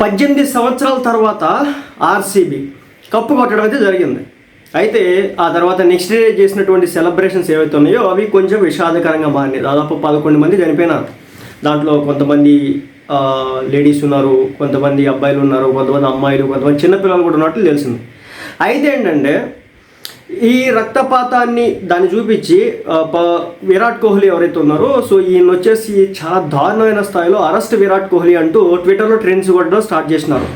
పద్దెనిమిది సంవత్సరాల తర్వాత ఆర్సీబీ కప్పు కొట్టడం అయితే జరిగింది. అయితే ఆ తర్వాత నెక్స్ట్ డే చేసినటువంటి సెలబ్రేషన్స్ ఏవైతే ఉన్నాయో అవి కొంచెం విషాదకరంగా మారినాయి. దాదాపు పదకొండు మంది చనిపోయినారు. దాంట్లో కొంతమంది లేడీస్ ఉన్నారు కొంతమంది అబ్బాయిలు ఉన్నారు కొంతమంది అమ్మాయిలు కొంతమంది చిన్నపిల్లలు కూడా ఉన్నట్లు తెలిసింది. అయితే ఏంటంటే ఈ రక్తపాతాన్ని దాన్ని చూపించి ప- విరాట్ కోహ్లీ ఎవరైతే ఉన్నారో సో ఈయన వచ్చేసి చాలా దారుణమైన స్థాయిలో అరెస్ట్ విరాట్ కోహ్లీ అంటూ ట్విట్టర్లో ట్రెండ్స్ కొట్టడం స్టార్ట్ చేసినారు.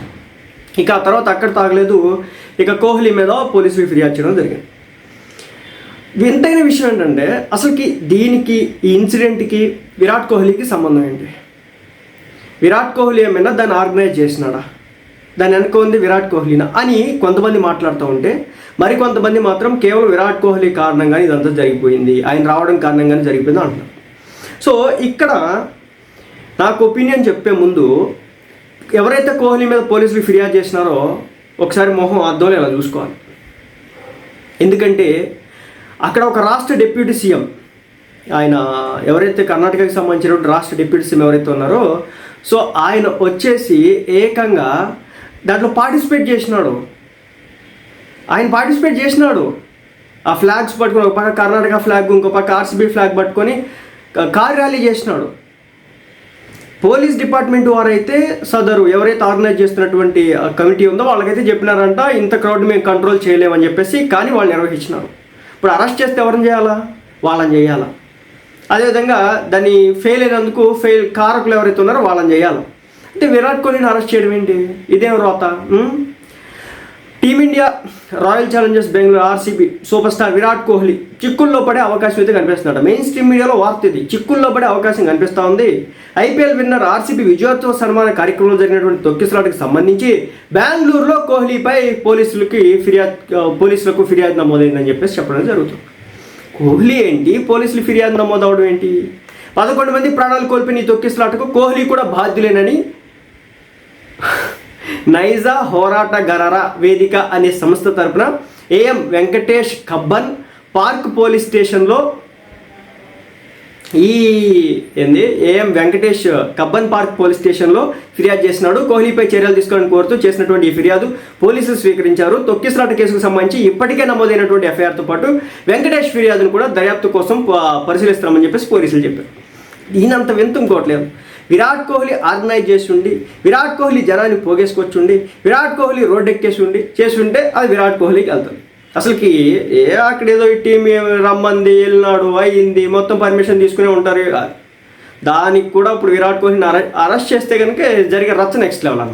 ఇక ఆ తర్వాత అక్కడ తాగలేదు. ఇక కోహ్లీ మీద పోలీసులు ఫిర్యాదు చేయడం జరిగింది. వింతైన విషయం ఏంటంటే అసలుకి దీనికి ఈ ఇన్సిడెంట్కి విరాట్ కోహ్లీకి సంబంధం ఏంటి? విరాట్ కోహ్లీ ఏమైనా దాన్ని ఆర్గనైజ్ చేసినాడా? దాని వెనుక ఉంది విరాట్ కోహ్లీనా అని కొంతమంది మాట్లాడుతూ ఉంటే మరి కొంతమంది మాత్రం కేవలం విరాట్ కోహ్లీ కారణంగానే ఇదంతా జరిగిపోయింది ఆయన రావడం కారణంగానే జరిగిపోయింది అంటున్నారు. సో ఇక్కడ నాకు ఒపీనియన్ చెప్పే ముందు ఎవరైతే కోహ్లీ మీద పోలీసులు ఫిర్యాదు చేసినారో ఒకసారి మొహం అద్దంలో ఇలా చూసుకోవాలి. ఎందుకంటే అక్కడ ఒక రాష్ట్ర డిప్యూటీ సీఎం ఆయన ఎవరైతే కర్ణాటకకి సంబంధించిన రాష్ట్ర డిప్యూటీ సీఎం ఎవరైతే ఉన్నారో సో ఆయన వచ్చేసి ఏకంగా దాంట్లో పార్టిసిపేట్ చేసినాడు. ఆయన పార్టిసిపేట్ చేసినాడు. ఆ ఫ్లాగ్స్ పట్టుకొని ఒక పక్క కర్ణాటక ఫ్లాగ్ ఇంకో పక్క ఆర్సీబీ ఫ్లాగ్ పట్టుకొని కార్ ర్యాలీ చేసినాడు. పోలీస్ డిపార్ట్మెంట్ వారైతే సదరు ఎవరైతే ఆర్గనైజ్ చేస్తున్నటువంటి కమిటీ ఉందో వాళ్ళకైతే చెప్పినారంట ఇంత క్రౌడ్ మేము కంట్రోల్ చేయలేమని చెప్పేసి కానీ వాళ్ళు నిర్వహించినారు. ఇప్పుడు అరెస్ట్ చేస్తే ఎవరిని చేయాలా? వాళ్ళని చేయాలా? అదేవిధంగా దాన్ని ఫెయిల్ అయినందుకు ఫెయిల్ కారకులు ఎవరైతే ఉన్నారో వాళ్ళని చేయాలి? అంటే విరాట్ కోహ్లీని అరెస్ట్ చేయడం ఏంటి? ఇదేం రోత? Team India Royal Challengers Bengaluru RCB super star Virat Kohli చిక్కుల్లో పడే అవకాశం అయితే కనిపిస్తున్నాడు మెయిన్ స్ట్రీమ్ మీడియాలో వార్త ఇది. చిక్కుల్లో పడే అవకాశం కనిపిస్తూ ఉంది. ఐపీఎల్ విన్నర్ ఆర్సీబీ విజయోత్సవ సన్మాన కార్యక్రమంలో జరిగినటువంటి తొక్కిసలాటకు సంబంధించి బెంగళూరులో కోహ్లీపై పోలీసులకి ఫిర్యాదు పోలీసులకు ఫిర్యాదు నమోదైందని చెప్పేసి చెప్పడం జరుగుతుంది. కోహ్లీ ఏంటి? పోలీసులు ఫిర్యాదు నమోదవడం ఏంటి? పదకొండు మంది ప్రాణాలు కోల్పోయిన ఈ తొక్కిసలాటకు కోహ్లీ కూడా బాధ్యులేనని నైజా హోరాట గరర వేదిక అనే సంస్థ తరపున AM Venkatesh Cubbon Park police స్టేషన్లో ఈ ఏంది? AM Venkatesh Cubbon Park police స్టేషన్లో ఫిర్యాదు చేసినాడు. కోహ్లీపై చర్యలు తీసుకోవాలని కోరుతూ చేసినటువంటి ఈ ఫిర్యాదు పోలీసులు స్వీకరించారు. తొక్కిసలాట కేసుకు సంబంధించి ఇప్పటికే నమోదైనటువంటి ఎఫ్ఐఆర్తో పాటు వెంకటేష్ ఫిర్యాదును కూడా దర్యాప్తు కోసం పరిశీలిస్తామని చెప్పేసి పోలీసులు చెప్పారు. ఈయనంత వింత ఇంకోట్లేదు విరాట్ కోహ్లీ ఆర్గనైజ్ చేసి ఉండి విరాట్ కోహ్లీ జనాన్ని పోగేసుకొచ్చి ఉండి విరాట్ కోహ్లీ రోడ్ ఎక్కేసి ఉండి చేసి ఉంటే అది విరాట్ కోహ్లీకి వెళ్తుంది. అసలుకి ఏ అక్కడ ఏదో ఈ టీం రమ్మంది వెళ్ళినాడు అయింది మొత్తం పర్మిషన్ తీసుకునే ఉంటారు దానికి కూడా ఇప్పుడు విరాట్ కోహ్లీని అరెస్ట్ చేస్తే కనుక జరిగే రచ్చ నెక్స్ట్ లెవెల్ అన్నమాట.